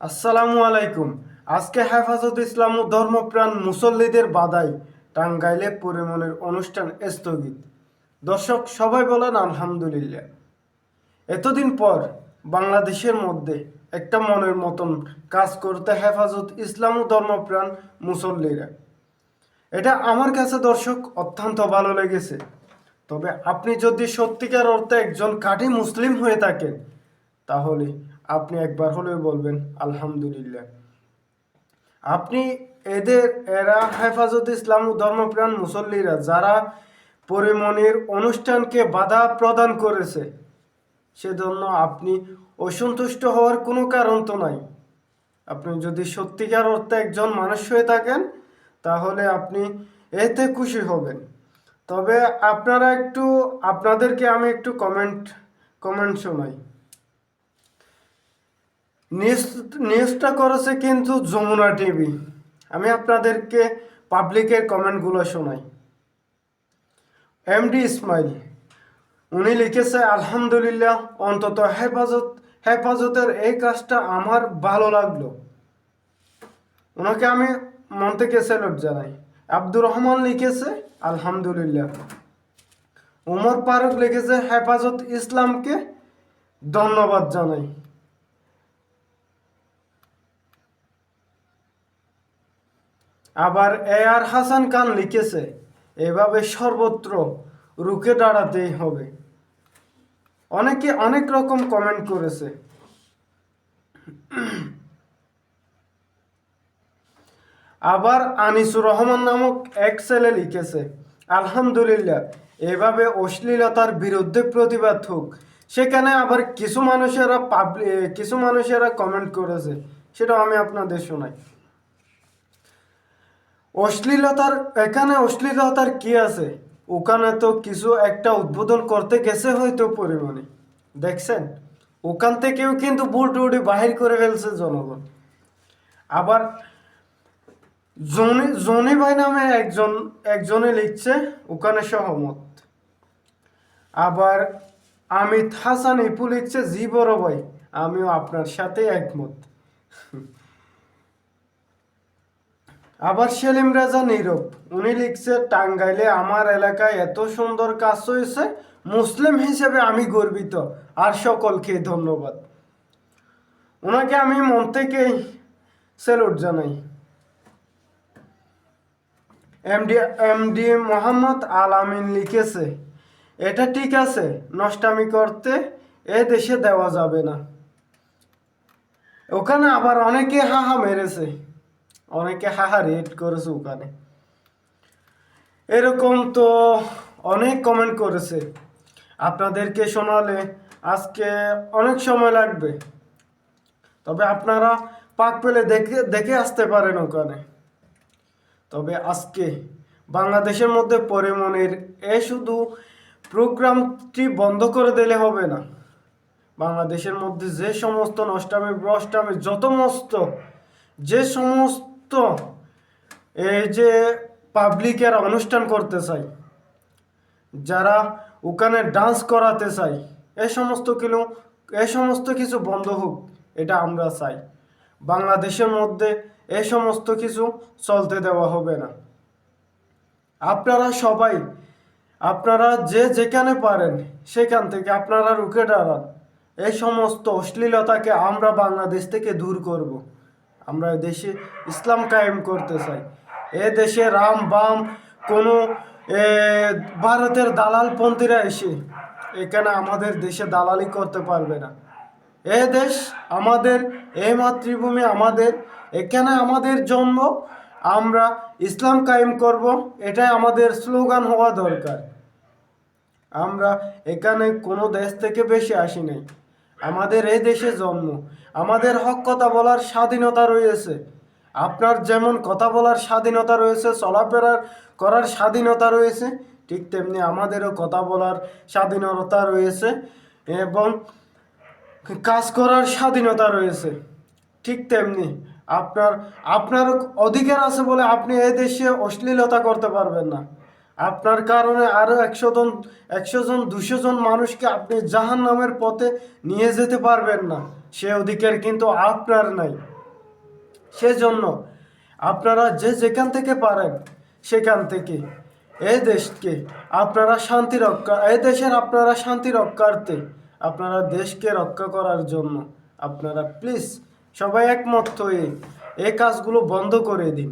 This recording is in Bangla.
আসসালামু আলাইকুম। আজকে হেফাজত ইসলাম ও ধর্মপ্রাণ মুসল্লিদের বাদাই টাঙ্গাইলে পরিমনের অনুষ্ঠান স্থগিত। দর্শক, সবাই বলেন আলহামদুলিল্লাহ। এতদিন পর বাংলাদেশের মধ্যে একটা মনের মতন কাজ করতে হেফাজত ইসলাম ও ধর্মপ্রাণ মুসল্লিরা। এটা আমার কাছে দর্শক অত্যন্ত ভালো লেগেছে। তবে আপনি যদি সত্যিকার অর্থে একজন কাঠি মুসলিম হয়ে থাকেন, তাহলে আপনি একবার হলেও বলবেন, আলহামদুলিল্লাহ। আপনি এদের, এরা হেফাজত ইসলাম ধর্মপ্রাণ মুসল্লিরা যারা পরিমণির অনুষ্ঠানকে বাধা প্রদান করেছে, সেজন্য আপনি অসন্তুষ্ট হওয়ার কোনো কারণ তো নাই। আপনি যদি সত্যিকার অর্থে একজন মানুষ হয়ে থাকেন, তাহলে আপনি এতে খুশি হবেন। তবে আপনারা একটু, আপনাদেরকে আমি একটু কমেন্ট কমেন্ট শোনাই। নিউজটা করেছে কিন্তু যমুনা টিভি। আমি আপনাদেরকে পাবলিকের কমেন্টগুলো শোনাই। এমডি ইসমাইল, উনি লিখেছে, আলহামদুলিল্লাহ, অন্তত হেফাজত, হেফাজতের এই কাজটা আমার ভালো লাগল। ওনাকে আমি মন থেকে স্যালুট জানাই। আব্দুর রহমান লিখেছে, আলহামদুলিল্লাহ। উমর ফারুক লিখেছে, হেফাজত ইসলামকে ধন্যবাদ জানাই। আবার এ আর হাসান খান লিখেছে, এভাবে সর্বত্র রুখে দাঁড়াতেই হবে। অনেকে অনেক রকম কমেন্ট করেছে। আবার আনিসুর রহমান নামক এক ছেলে লিখেছে, আলহামদুলিল্লাহ, এভাবে অশ্লীলতার বিরুদ্ধে প্রতিবাদ হোক। সেখানে আবার কিছু মানুষেরা পাবলি কিছু মানুষেরা কমেন্ট করেছে সেটা আমি আপনাদের শোনাই। অশ্লীলতার এখানে অশ্লীলতার কি আছে? ওখানে তো কিছু একটা উদ্বোধন করতে গেছে হয়তো পরিমাণে দেখছেন? ওখান থেকেও কিন্তু বুট উড়ি বাহির করে ফেলছে জনগণ। আবার জনি জনি ভাই নামে একজন, একজনে লিখছে ওখানে সহমত। আবার আমিত হাসান ইপু লিখছে, জি বড় ভাই, আমিও আপনার সাথে একমত। আবার সেলিম রাজা নীরব। উনি লিখছে, টাঙ্গাইলে আমার এলাকায় এত সুন্দর কাজ হয়েছে মুসলিম হিসেবে আমি গর্বিত। আর সকলকে ধন্যবাদ। ওনাকে আমি মন থেকেই স্যালুট জানাই। এমডি এমডি মোহাম্মদ আল আমিন লিখেছে, এটা ঠিক আছে, নষ্টামি করতে এ দেশে দেওয়া যাবে না। ওখানে আবার অনেকে হাহা মেরেছে। অনেকে হাহা রেট করেছে ওখানে। এরকম তো অনেক কমেন্ট করেছে। আপনাদেরকে শোনালে আজকে অনেক সময় লাগবে। তবে আপনারা পাক পেলে দেখে দেখে আসতে পারেন ওখানে। তবে আজকে বাংলাদেশের মধ্যে পরিমণের এ শুধু প্রোগ্রামটি বন্ধ করে দিলে হবে না। বাংলাদেশের মধ্যে যে সমস্ত নষ্টামি, ভ্রষ্টামি, যত মস্ত, যে সমস্ত এই যে পাবলিকের অনুষ্ঠান করতে চাই, যারা ওখানে ডান্স করাতে চাই এই সমস্ত কিলো এই সমস্ত কিছু বন্ধ হোক, এটা আমরা চাই। বাংলাদেশের মধ্যে এই সমস্ত কিছু চলতে দেওয়া হবে না। আপনারা সবাই, আপনারা যে যেখানে পারেন, সেখান থেকে আপনারা রুখে দাঁড়ান। এই সমস্ত অশ্লীলতাকে আমরা বাংলাদেশ থেকে দূর করব। আমরা দেশে ইসলাম কায়েম করতে চাই। এ দেশে রাম, বাম, কোনো ভারতের দালালপন্থীরা এসে এখানে আমাদের দেশে দালালি করতে পারবে না। এ দেশ আমাদের, এ মাতৃভূমি আমাদের, এখানে আমাদের জন্ম, আমরা ইসলাম কায়েম করব, এটাই আমাদের স্লোগান হওয়া দরকার। আমরা এখানে কোনো দেশ থেকে বেশি আসি নাই। আমাদের এই দেশে জন্ম, আমাদের হক কথা বলার স্বাধীনতা রয়েছে। আপনার যেমন কথা বলার স্বাধীনতা রয়েছে চলাফেরার করার স্বাধীনতা রয়েছে, ঠিক তেমনি আমাদেরও কথা বলার স্বাধীনতা রয়েছে এবং কাজ করার স্বাধীনতা রয়েছে। ঠিক তেমনি আপনার আপনার অধিকার আছে বলে আপনি এই দেশে অশ্লীলতা করতে পারবেন না। আপনার কারণে আরও একশো জন একশো জন, দুশো জন মানুষকে আপনি জাহান নামের পথে নিয়ে যেতে পারবেন না। সে অধিকার কিন্তু আপনার নাই। সেজন্য আপনারা যে যেখান থেকে পারেন, সেখান থেকে এই দেশকে আপনারা শান্তি রক্ষা এই দেশের আপনারা শান্তি রক্ষার্থে আপনারা দেশকে রক্ষা করার জন্য আপনারা প্লিজ সবাই একমত হয়ে এই কাজগুলো বন্ধ করে দিন।